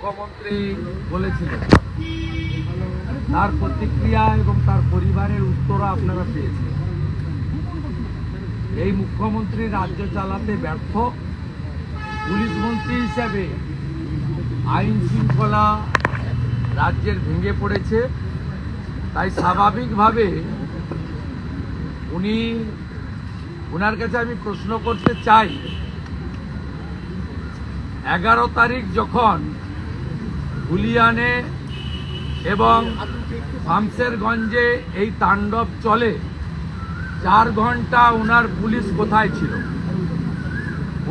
মুখ্যমন্ত্রী বলেছিলেন, তার প্রতিক্রিয়া এবং তার পরিবারের উত্তর আপনারা পেয়েছেন। এই মুখ্যমন্ত্রী রাজ্য চালাতে ব্যর্থ, পুলিশ মন্ত্রী হিসাবে আইন শৃঙ্খলা রাজ্যের ভেঙে পড়েছে, তাই স্বাভাবিকভাবে উনি ওনার কাছে আমি প্রশ্ন করতে চাই, এগারো তারিখ যখন হুলিয়ানে এবং শামসেরগঞ্জে এই তাণ্ডব চলে। চার ঘণ্টা ওনার পুলিশ কোথায় ছিল?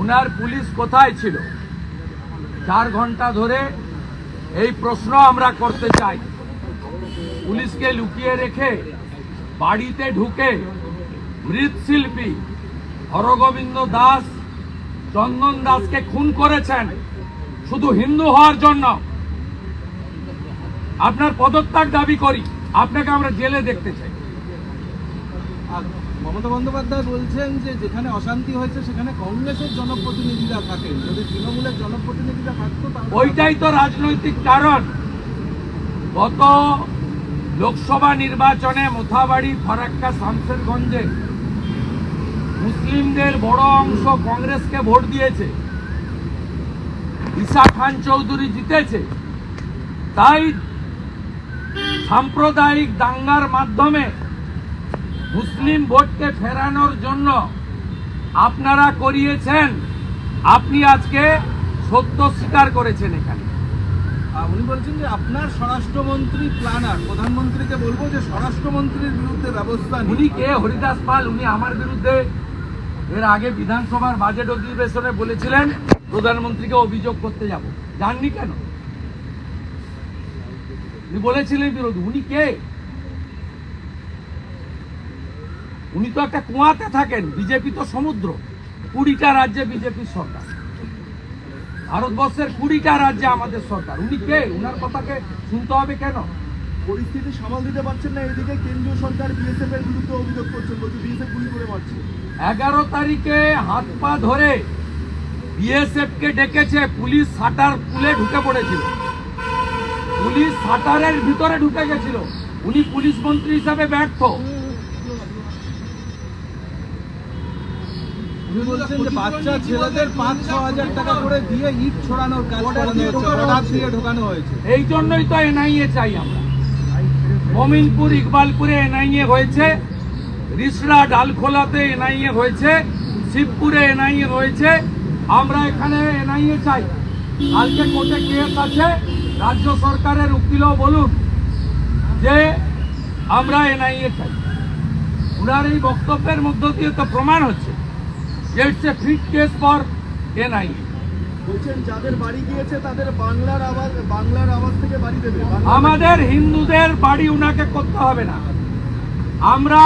ওনার পুলিশ কোথায় ছিল? চার ঘণ্টা ধরে এই প্রশ্ন আমরা করতে চাই। পুলিশকে লুকিয়ে রেখে বাড়িতে ঢুকে মৃৎশিল্পী হরগোবিন্দ দাস, চন্দন দাসকে খুন করেছেন। শুধু হিন্দু হওয়ার জন্য আপনার পদত্যাগ দাবি করি। আপনাকে আমরা জেলে দেখতে চাই। মমতা বন্দ্যোপাধ্যায় বলছেন যে যেখানে অশান্তি হয়েছে সেখানে কংগ্রেসের জনপ্রতিনিধিরা থাকেন। যদি তৃণমূলের জনপ্রতিনিধিরা থাকতো ওইটাই তো রাজনৈতিক কারণ। গত লোকসভা নির্বাচনে মোথাবাড়ি ফারাক্কা শামসেরগঞ্জে মুসলিমদের বড় অংশ কংগ্রেসকে ভোট দিয়েছে। ঈশা খান চৌধুরী জিতেছে। তাই সাম্প্রদায়িক দাঙ্গার মাধ্যমে মুসলিম ভোটকে ফেরানোর জন্য আপনারা করিয়েছেন আপনি আজকে সত্য স্বীকার করেছেন এখানে। উনি বলছেন যে আপনার স্বরাষ্ট্রমন্ত্রী প্ল্যানার প্রধানমন্ত্রীকে বলব যে স্বরাষ্ট্রমন্ত্রীর বিরুদ্ধে ব্যবস্থা। উনি কে? হরিদাস পাল উনি আমার বিরুদ্ধে এর আগে বিধানসভার বাজেট অধিবেশনে বলেছিলেন প্রধানমন্ত্রীকে অভিযোগ করতে যাব। জাননি কেন? উনি বলেছিলেন বিরোধী। উনি কে? উনি তো একটা কুয়াতে থাকেন বিজেপি তো সমুদ্র। কুড়িটা রাজ্যে বিজেপির সরকার। ভারতবর্ষের কুড়িটা রাজ্যে আমাদের সরকার। উনি কে? উনার কথাকে শুনতে হবে কেন? পরিস্থিতি সামাল দিতে পারছেন না এদিকে কেন্দ্রীয় সরকার বিএসএফ এর বিরুদ্ধে অভিযোগ করছেন বলছে বিএসএফ গুলি করে মারছে। এগারো তারিখে হাত পা ধরে বিএসএফ কে ডেকেছে পুলিশ সাটার পুলে ঢুকে পড়েছিল। পুলিশ সাটারের ভিতরে ঢুকে গেছিল। উনি পুলিশ মন্ত্রী হিসাবে ব্যর্থ। উনি বলছেন যে বাচ্চা ছেলেদের পাঁচ ছ হাজার টাকা করে দিয়ে ইট ছড়ানোর কাজ করানো হয়েছে অর্ডার দিয়ে ঢোকানো হয়েছে। এই জন্যই তো এনআইএ চাই আমরা। মমিনপুর ইকবালপুরে এনআইএ হয়েছে। রিসড়া ডালখোলাতে এনআইএ হয়েছে। শিবপুরে এনআইএ হয়েছে। আমরা এখানে এনআইএ চাই। কালকে কোর্টে কেস আছে। রাজ্য সরকারের উকিলও বলুন যে আমরা এনআইএ চাই। ওনার এই বক্তব্যের মধ্য দিয়ে তো প্রমাণ হচ্ছে যে it's a fit case for NIA. বলছেন যাদের বাড়ি গিয়েছে তাদের বাংলার আওয়াজ বাংলার আওয়াজ থেকে বাড়ি দেবে। আমাদের হিন্দুদের বাড়ি উনাকে করতে হবে না। আমরা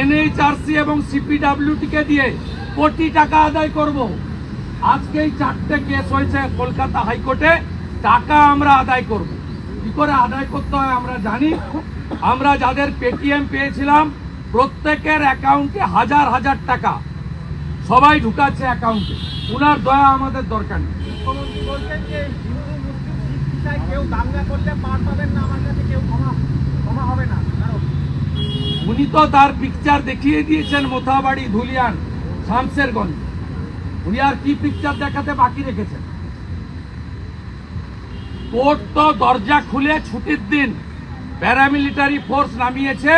এনএইচআরসি এবং সিপিডাব্লিউটিকে দিয়ে কোটি টাকা আদায় করব। আজকেই চারটে কেস হয়েছে কলকাতা হাইকোর্টে। টাকা আমরা আদায় করব। কি করে আদায় করতে হয় আমরা জানি। আমরা যাদের পেটিএম পেয়েছিলাম প্রত্যেকের অ্যাকাউন্টে হাজার হাজার টাকা। সবাই ঢুকাচ্ছে অ্যাকাউন্টে উনার দয়া আমাদের দরকার নেই। উনি তো তার পিকচার দেখিয়ে দিয়েছেন মোথাবাড়ি ধুলিয়ান শামসেরগঞ্জ। উনি আর কি পিকচার দেখাতে বাকি রেখেছেন? কোর্ট তো দরজা খুলে ছুটির দিন প্যারামিলিটারি ফোর্স নামিয়েছে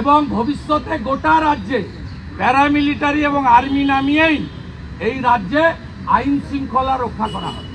এবং ভবিষ্যতে গোটা রাজ্যে প্যারামিলিটারি এবং আর্মি নামিয়েই এই রাজ্যে আইন শৃঙ্খলা রক্ষা করা হবে।